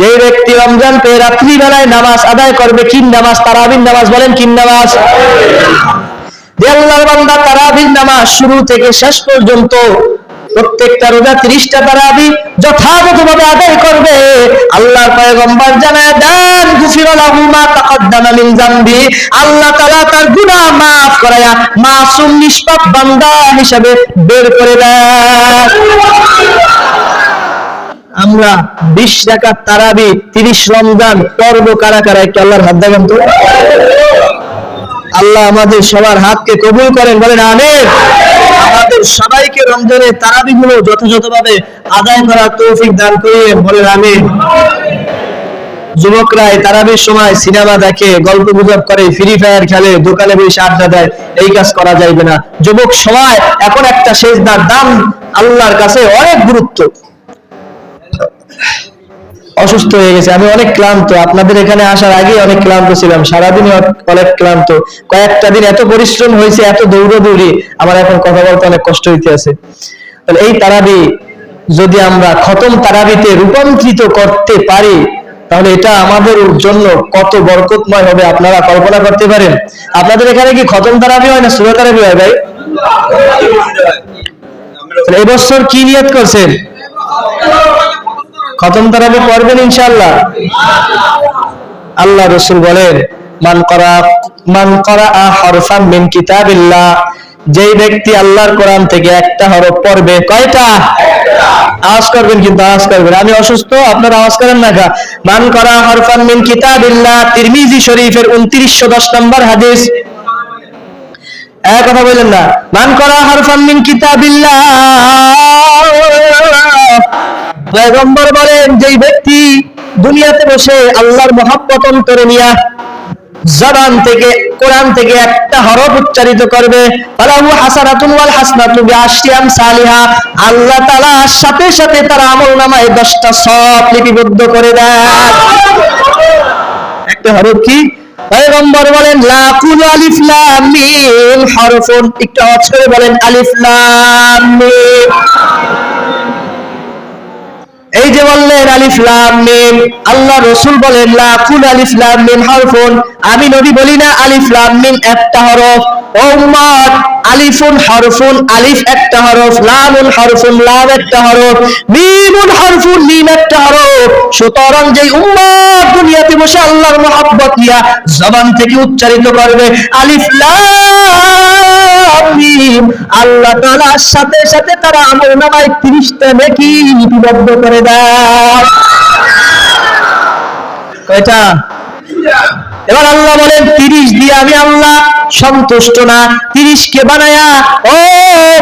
যে ব্যক্তি রমজান পেয়ে রাত্রিবেলায় নামাজ আদায় করবে, কিন নামাজ? তারাবিন নামাজ বলেন কিন নামাজ? আল্লাহর বান্দা নামাজ শুরু থেকে শেষ পর্যন্ত প্রত্যেকটা রোজা ত্রিশটা তারাবি যথাযথভাবে আদায় করবে। আল্লাহর পয়গম্বর জানায়, দেন গুফির লাহু মা তাকাদ্দামা মিন জামবি আল্লাহ তাআলা তার গুনাহ maaf করায়া মাসুম নিষ্পাপ বান্দা হিসাবে বের করে দেন আমরা বিশ রাকাত তারাবি, তিরিশ রমজান, পর্ব কারা কারা, একটু আল্লাহর হাত দেবেন তো। আল্লাহ আমাদের সবার হাতকে কবুল করেন, বলেন আমিন। আমাদের সবাইকে রমজানের তারাবি গুলো যথাযথভাবে আদায় করার তৌফিক দান করিয়ে বলেন আমিন। যুবকরা তারাবির সময় সিনেমা দেখে, গল্প গুজব করে, ফ্রি ফায়ার খেলে, দোকানে বসে আড্ডা দেয়, এই কাজ করা যাইবে না। যুবক সময় এখন একটা সেজদার দাম আল্লাহর কাছে অনেক গুরুত্ব। অসুস্থ হয়ে গেছে। আমি অনেক ক্লান্ত। আপনাদের এখানে আসার আগে অনেক ক্লান্ত ছিলাম। সারাদিনই অনেক ক্লান্ত। কয়েকটা দিন এত পরিশ্রম হয়েছে, এত দৌড়দৌড়ি, আমার এখন কথা বলতে অনেক কষ্ট হইতে আছে। এই তারাবি যদি আমরা খতম তারাবিতে রূপান্তরিত করতে পারি, তাহলে এটা আমাদের জন্য কত বরকতময় হবে আপনারা কল্পনা করতে পারেন। আপনাদের এখানে কি খতম তারাবি হয় না সুরা তারাবি হয় ভাই? এবছর কি নিয়ত করছেন? খতম তারাবি পড়বেন ইনশাআল্লাহ। আল্লাহ রসুল বলেন, মান করা মান করা আ হরফান মিন কিতাবিল্লাহ। যেই ব্যক্তি আল্লাহর কোরআন থেকে একটা হরফ পড়বে, কয়টা? আওয়াজ করবেন কিন্তু আওয়াজ করবেন। আমি অসুস্থ, আপনার আওয়াজ করেন না মান করা হরফান মিন কিতাবিল্লাহ, তিরমিজি শরীফের 2910 নম্বর হাদিস। কথা বললেন না। মান করা হরফান মিন কিতাবিল্লাহ। পয়গম্বর বলেন, যেই ব্যক্তি দুনিয়াতে বসে আল্লাহর মহাব্বত অন্তরে নিয়া জবান থেকে, কোরআন থেকে একটা হরফ উচ্চারিত করবে, ফালাহু হাসানাতুন ওয়াল হাসনাতু বিআশরি আমসালিহা। আল্লাহ তাআলা সাথে সাথে তার আমলনামায় 10টা সব লিপিবদ্ধ করে দেন। একটা হরফ কি? পয়গম্বর বলেন, লাকুল আলিফ লাম মিম হরফুন একটু আওয়াজ করে বলেন, আলিফ লাম মিম এই যে বললেন, আলিফ লাম মিম আল্লাহ রসুল বলেন, লাকুল আলিফ লাম মিম হরফুন আমি নবী বলি না, আলিফ লাম মিম একটা হরফ। ও উম্মত আলিফুন হরফুন, আলিফ একটা হরফ, লামুন হরফুন, লাম একটা হরফ, মিমুন হরফুন, মিম একটা হরফ। সুতরাং যে উম্মত দুনিয়াতে বসে আল্লাহর মহব্বত নিয়া জবান থেকে উচ্চারিত করবে, আলিফ, লাম, মিম। আল্লাহ তাআলার সাথে সাথে তারা আমল নামায় 30টা নেকি লিপিবদ্ধ করে দেয়। কয়টা? এবার আল্লাহ বলেন, তিরিশ দিয়ে আমি আল্লাহ সন্তুষ্ট না। তিরিশ কে বানায়া, ও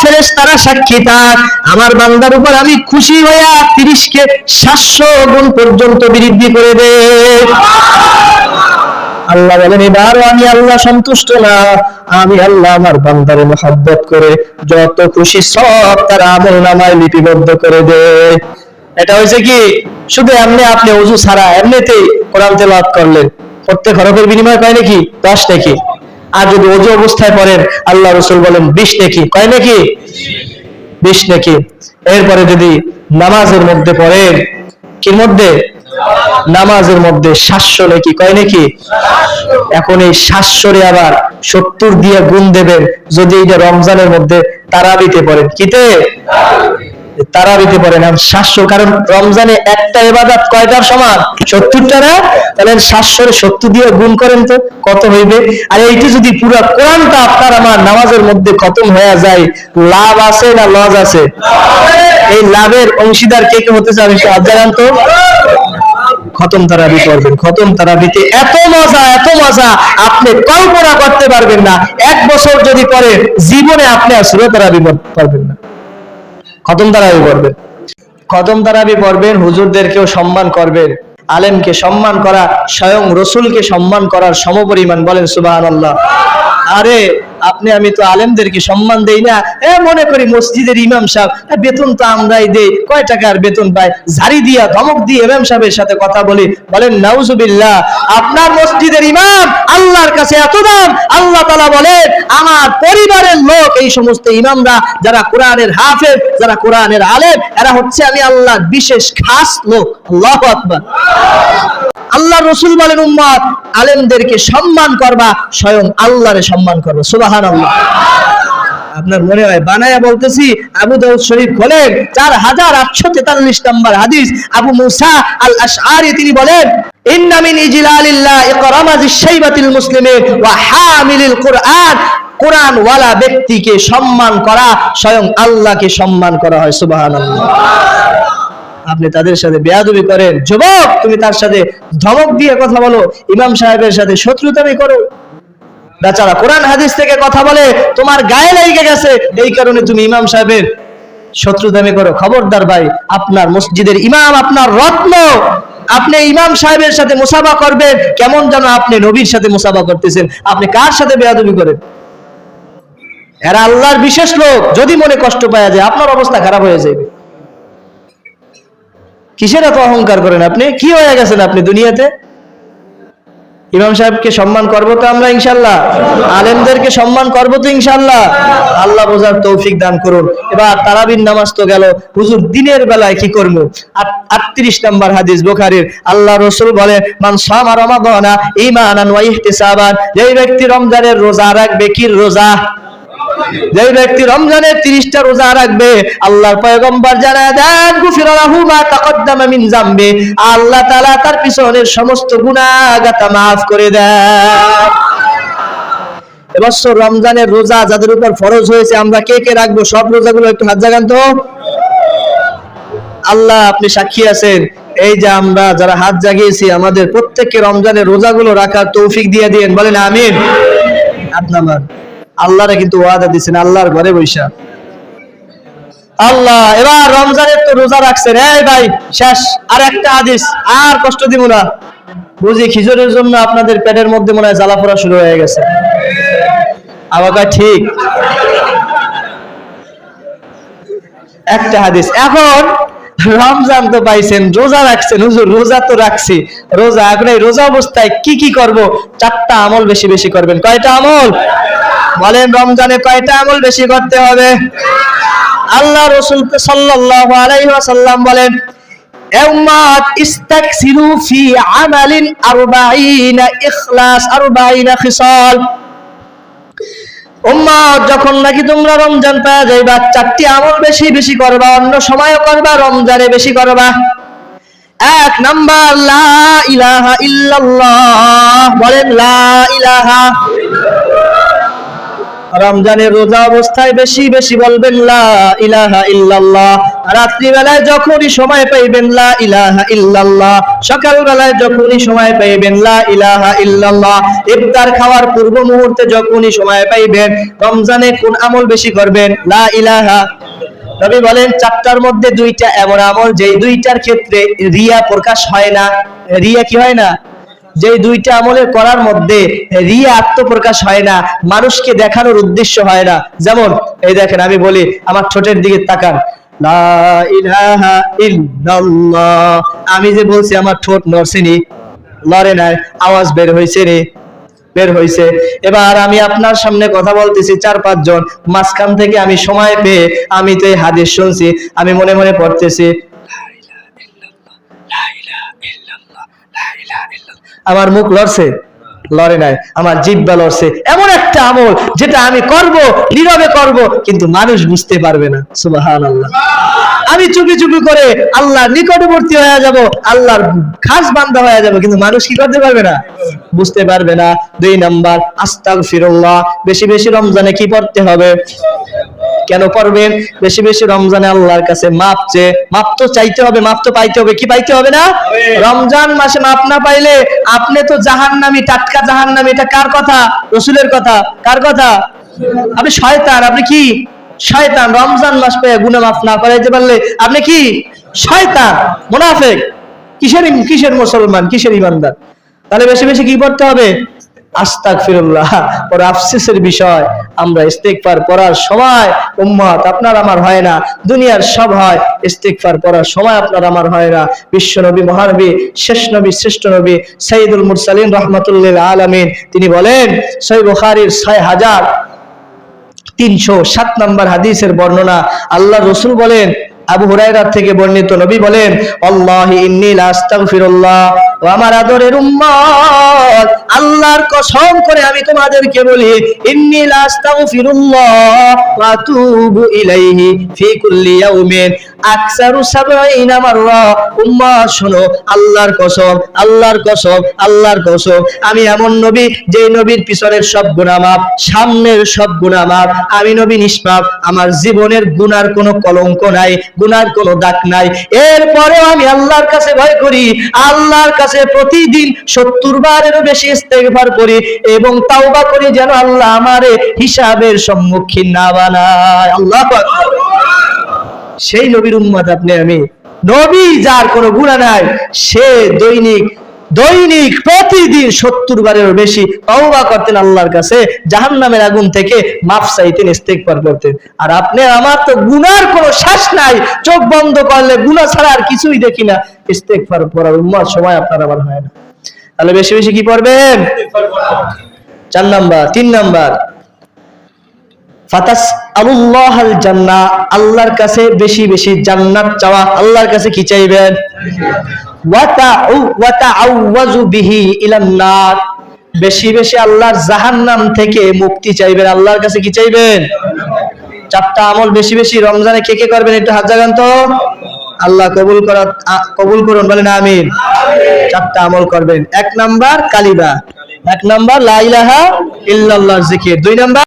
ফেরেস তারা সাক্ষী থাক। আমার বান্দার উপর আমি খুশি হইয়া তিরিশ কে সাতশো গুণ পর্যন্ত বৃদ্ধি করে দে। আল্লাহ বলেন, এবারও আমি আল্লাহ সন্তুষ্ট না। আমি আল্লাহ আমার বান্দারে মহাব্বত করে যত খুশি সব তার আমল নামায় লিপিবদ্ধ করে দে। এটা হয়েছে কি, শুধু এমনি আপনি অজু ছাড়া এমনিতেই কোরআন তেলাওয়াত করলেন। প্রত্যেক হরফের বিনিময় কয় নাকি? দশ নাকি? আর যদি অজু অবস্থায় পড়েন, আল্লাহ রসুল বলেন, বিশ নাকি? কয় নাকি? বিশ নাকি? এরপরে যদি নামাজের মধ্যে পড়েন, কি মধ্যে? নামাজের মধ্যে সাতশো নাকি? কয় নাকি? এখন এই সাতশোরে আবার সত্তর দিয়ে গুণ দেবেন, যদি এইটা রমজানের মধ্যে তারাবিতে পড়েন। কিতে? তারাবিতে পড়েন এখন সাতশো, কারণ রমজানে একটা এবাদাত কয়টার সমান? সত্তরটা না? তাহলে সাতশোরে সত্তর দিয়ে গুণ করেন তো, কত হইবে? আর এইটি যদি পুরো কোরআনটা আপনার আমার নামাজের মধ্যে খতম হয়ে যায়, লাভ আছে না লস আছে? এই লাভের অংশীদার কে কে হতে চান? একটু জানান তো খতম তারাবি করবেন, খতম তারাবিতে এত মজা এত মজা, আপনি কল্পনা করতে পারবেন না। এক বছর যদি পরে জীবনে আপনি আর সুরত তারাবি করবেন না। খতম তারাবি পড়বেন খতম তারাবি পড়বেন, হুজুরদেরকেও সম্মান করবেন, আলেমকে সম্মান করা, স্বয়ং রসুলকে সম্মান করার সমপরিমাণ বলেন সুবাহ আল্লাহ আরে আপনি, আমি তো আলেমদেরকে সম্মান দেই না। এ, মনে করি মসজিদের ইমাম সাহেব বেতন তো আমরাই দেই। কয় টাকার বেতন পাই ঝাড়ি দিয়া, ধমক দিয়ে ইমাম সাহেবের সাথে কথা বলি। বলেন, নাউজুবিল্লাহ, আপনার মসজিদের ইমাম আল্লাহর কাছে এত দাম। আল্লাহ তাআলা বলেন, আমার পরিবারের লোক, এই সমস্ত ইমামরা যারা কোরআনের হাফেজ, যারা কোরআনের আলেম, এরা হচ্ছে আমি আল্লাহর বিশেষ খাস লোক। আল্লাহু আকবার। আল্লাহ রসুল বলেন, উম্মত, আলেমদেরকে সম্মান করবা, স্বয়ং আল্লাহরে সম্মান করবা। আপনার মনে হয় বানায়া বলতেছি, আবু দাউদ শরীফ খোলেন চার হাজার আটশো তেতাল্লিশ নম্বর হাদিস আবু মুসা আল আশআরি তিনি বলেন, ইন্না মিন ইজলালিল্লাহ ইকরামাজিশ শাইবাতিল মুসলিমিন ওয়া হামিলিল কুরআন। কোরআন ওয়ালা ব্যক্তিকে সম্মান করা, স্বয়ং আল্লাহকে সম্মান করা হয়, সুবহানাল্লাহ। আপনি তাদের সাথে বেয়াদবি করেন। যুবক, তুমি তার সাথে ধমক দিয়ে কথা বলো। ইমাম সাহেবের সাথে শত্রুতামি করো। বেচারা কোরআন হাদিস থেকে কথা বলে, তোমার গায়ে লেগে গেছে। এই কারণে তুমি ইমাম সাহেবের শত্রুতামি করো। খবরদার ভাই, আপনার মসজিদের ইমাম, আপনার রত্ন। আপনি ইমাম সাহেবের সাথে মুসাফা করবেন। কেমন যেন আপনি নবীর সাথে মুসাফা করতেছেন। আপনি কার সাথে বেয়াদবি করেন? এরা আল্লাহর বিশেষ লোক। যদি মনে কষ্ট পাওয়া যায়, আপনার অবস্থা খারাপ হয়ে যাবে। কিসের এত অহংকার করেন আপনি? কি হয়ে গেছেন আপনি দুনিয়াতে? ইমাম সাহেবকে সম্মান করব তো আমরা, ইনশাল্লাহ। আলেমদেরকে সম্মান করব তো, ইনশাল্লাহ। আল্লাহ বোঝার তৌফিক দান করুন। এবার তারাবিন নামাজ তো গেল। হুজুর, দিনের বেলায় কি করব? আটত্রিশ নম্বর হাদিস বোখারির। আল্লাহ রসুল বলে, মান সামা রমাদানা ইহতিসাবান যেই ব্যক্তি রমজানের রোজা রাখবে, কি রোজা? যে ব্যক্তি রমজানের তিরিশটা রোজা রাখবে, আল্লাহর পয়গম্বর জানায়, দেন গুফির লাহু মা তাকদ্দামা জামবি আল্লাহ তাআলা তার পিছনের সমস্ত গুনাহগাতা maaf করে দেন। এবছর রমজানের রোজা যাদের উপর ফরজ হয়েছে, আমরা কে কে রাখব? সব একটু হাত জাগান তো। আল্লাহ, আপনি সাক্ষী আছেন। এই যে আমরা যারা হাত জাগিয়েছি, আমাদের প্রত্যেককে রমজানের রোজাগুলো রাখার তৌফিক দিয়ে দিয়েন। বলেন, আমিন। আল্লাহরে কিন্তু ওয়াদা দিচ্ছেন আল্লাহর ঘরে বৈশা। আল্লাহ, এবার রমজানের তো রোজা রাখছেন। এই ভাই, শেষ, আর একটা হাদিস, আর কষ্ট দিব না। বুঝি খিচুড়ির জন্য আপনাদের পেটের মধ্যে মনে হয় জ্বালা পোড়া শুরু হয়ে গেছে। কয় ঠিক। একটা হাদিস, এখন রমজান তো পাইছেন, রোজা রাখছেন। হুজুর, রোজা তো রাখছি। রোজা এখন এই রোজা অবস্থায় কি কি করব? চারটা আমল বেশি বেশি করবেন। কয়টা আমল? বলেন, রমজানে কয়টা আমল বেশি করতে হবে? আল্লাহ রসুল সাল্লাল্লাহু আলাইহি ওয়াসাল্লাম বলেন এ ইস্তাকসিরু ফি আমালিন আরবাঈনা ইখলাস আরবাঈনা খিসাল। উম্মাত যখন নাকি তোমরা রমজান পাওয়া যাইবা, চারটি আমল বেশি বেশি করবা, অন্য সময়ও করবা, রমজানে বেশি করবা। এক নাম্বার, লা ইলাহা বলেন, লা ইলাহা রমজানের রোজা অবস্থায় বেশি বেশি বলবেন, লা ইলাহা ইল্লাল্লাহ। রাত্রি যখনই সময় পাইবেন, লা ইলাহা ইল্লাল্লাহ। সকাল বেলায় যখনই সময় পাইবেন ইফতার খাওয়ার পূর্ব মুহূর্তে যখনই সময় পাইবেন, রমজানে কোন আমল বেশি করবেন, লা ইলাহা নবী বলেন, চারটার মধ্যে দুইটা এমন আমল, যেই দুইটার ক্ষেত্রে রিয়া প্রকাশ হয় না। রিয়া কি হয় না? যে দুইটা আমলের করার মধ্যে রিয়া আত্মপ্রকাশ হয় না, মানুষকে দেখানোর উদ্দেশ্য হয় না। যেমন, এই দেখেন, আমি বলি, আমার ঠোঁটের দিকে তাকান। আমি যে বলছি, আমার ঠোঁট নড়ছেনি লড়ে নাই, আওয়াজ বের হয়েছে রে, বের হয়েছে এবার আমি আপনার সামনে কথা বলতেছি চার পাঁচজন, মাঝখান থেকে আমি সময় পেয়ে আমি তো এই হাদিস শুনছি, আমি মনে মনে পড়তেছি আমার মুখ লড়ছে? লড়ে নাই। আমার জিব্বা লড়ছে। এমন একটা আমল যেটা আমি করব, নীরবে করব, কিন্তু মানুষ বুঝতে পারবে না। সুবাহান আল্লাহ আমি চুপি চুপি করে আল্লাহর নিকটবর্তী হয়ে যাব, আল্লাহর খাস বান্দা হয়ে যাব, কিন্তু মানুষ কি করতে পারবে না? বুঝতে পারবে না। দুই নাম্বার আস্তাগ ফিরুল্লাহ বেশি বেশি রমজানে কি পড়তে হবে? কেন পড়বেন? বেশি বেশি রমজানে আল্লাহর কাছে মাপ চেয়ে মাপ তো চাইতে হবে মাপ তো পাইতে হবে কি পাইতে হবে না? রমজান মাসে মাপ না পাইলে আপনি তো জাহান্নামী টাটকা জাহান্নামী এটা কার কথা? রসুলের কথা। কার কথা? আপনি শয়তান আপনি কি? শয়তান রমজান মাস পেয়ে গুণা মাফ না করাইতে পারলে আপনি কি? শয়তান মুনাফেক। কিসের কিসের মুসলমান? কিসের ইমানদার তাহলে বেশি বেশি কি পড়তে হবে? আস্তাক ফিরুল্লাহ পরে আফসোসের বিষয়, আমরা ইস্তেকফার পড়ার সময়, উম্মত আপনার আমার হয় না। দুনিয়ার সব হয় ইস্তেকফার পড়ার সময় আপনার আমার হয় না। বিশ্ব নবী, মহানবী, শেষ নবী, শ্রেষ্ঠ নবী সাইদুল মুরসালিন রহমতুল্লিল আলমিন, তিনি বলেন সই বুখারির ছয় হাজার তিনশো সাত নম্বর হাদিসের বর্ণনা, আল্লাহ রসুল বলেন আবু হুরায়রা থেকে বর্ণিত নবী বলেন, আল্লাহ ইন্নী লা আস্তাগফিরুল্লাহ ও আমার আদরের উম্মত। আল্লাহর কসম করে আমি তোমাদেরকে বলি, ইন্নী লা আস্তাগফিরুল্লাহ ওয়া আতুবু ইলাইহি ফি কুল্লি ইয়াউমিন। আকসারু সাবঈনা মাররা। উম্মাহ শোনো, আল্লাহর কসম আল্লাহর কসম আল্লাহর কসম। আমি এমন নবী যে নবীর পিছনের সব গুনাহ মাপ সামনের সব গুনাহ মাপ আমি নবী নিষ্পাপ। আমার জীবনের গুনার কোনো কলঙ্ক নাই। গুনার কোনো দাগ নাই। এরপরেও আমি আল্লাহর কাছে ভয় করি, আল্লাহর কাছে প্রতিদিন সত্তর বারেরও বেশি ইস্তেগফার করি এবং তাওবা করি যেন আল্লাহ আমারে হিসাবের সম্মুখীন না বানায়। আল্লাহ সেই নবীর উম্মত আপনি আমি। নবী যার কোনো গুণা নাই, সে দৈনিক দৈনিক প্রতিদিন সত্তর বারেরও বেশি তওবা করতেন আল্লাহর কাছে, জাহান্নামের আগুন থেকে মাফ চাইতেন, ইস্তেগফার করতেন। আর আপনি, আমার তো গুনার কোনো শ্বাস নাই। চোখ বন্ধ করলে গুনাহ ছাড়া আর কিছুই দেখি না। ইস্তেগফার পড়ার উম্মত সময় আপনার আবার হয় না। তাহলে বেশি বেশি কি পড়বেন? চার নাম্বার, তিন নাম্বার। ফাতাস আল্লাহল জান্নাহ, আল্লাহর কাছে বেশি বেশি জান্নাত চাওয়া আল্লাহর কাছে কি চাইবেন? বেশি বেশি আল্লাহর জাহান্নাম থেকে মুক্তি চাইবেন। আল্লাহর কাছে কি চাইবেন? চারটা আমল বেশি বেশি, রমজানে কে কে করবেন একটু হাত তো? আল্লাহ কবুল করা কবুল করুন, বলেন আমিন। চারটা আমল করবেন। এক নাম্বার কালিবা এক নাম্বার লা ইলাহা ইল্লাল্লাহ জিকির। দুই নাম্বার